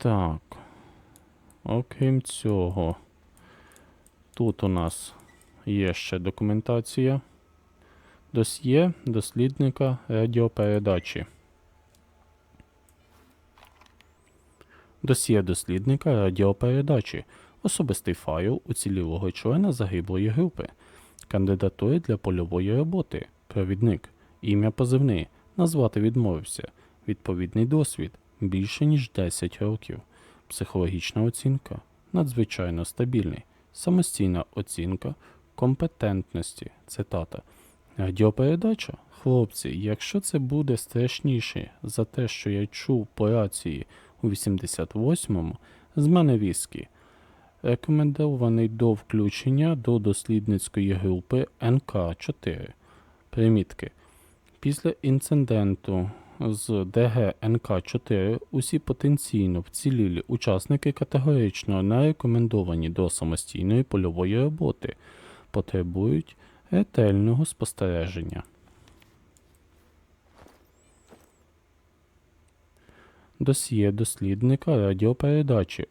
Так. Окрім цього, тут у нас є ще документація. Досьє дослідника радіопередачі. Досьє дослідника радіопередачі. Особистий файл уцілілого члена загиблої групи. Кандидатури для польової роботи. Провідник. Ім'я позивний. Назвати відмовився. Відповідний досвід. Більше ніж 10 років. Психологічна оцінка. Надзвичайно стабільний. Самостійна оцінка компетентності. Цитата. Радіопередача? Хлопці, якщо це буде страшніше за те, що я чув по рації у 88-му, з мене віскі. Рекомендований до включення до дослідницької групи НК-4. Примітки. Після інциденту з ДГ НК-4 усі потенційно вцілілі учасники категорично не рекомендовані до самостійної польової роботи, потребують ретельного спостереження. Досьє дослідника радіопередачі.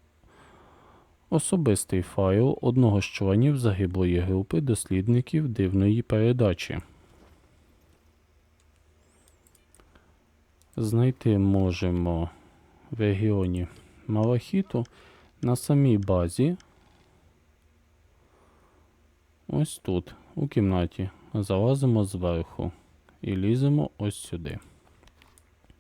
Особистий файл одного з членів загиблої групи дослідників дивної передачі. Знайти можемо в регіоні Малахіту на самій базі. Ось тут, у кімнаті. Залазимо зверху і ліземо ось сюди.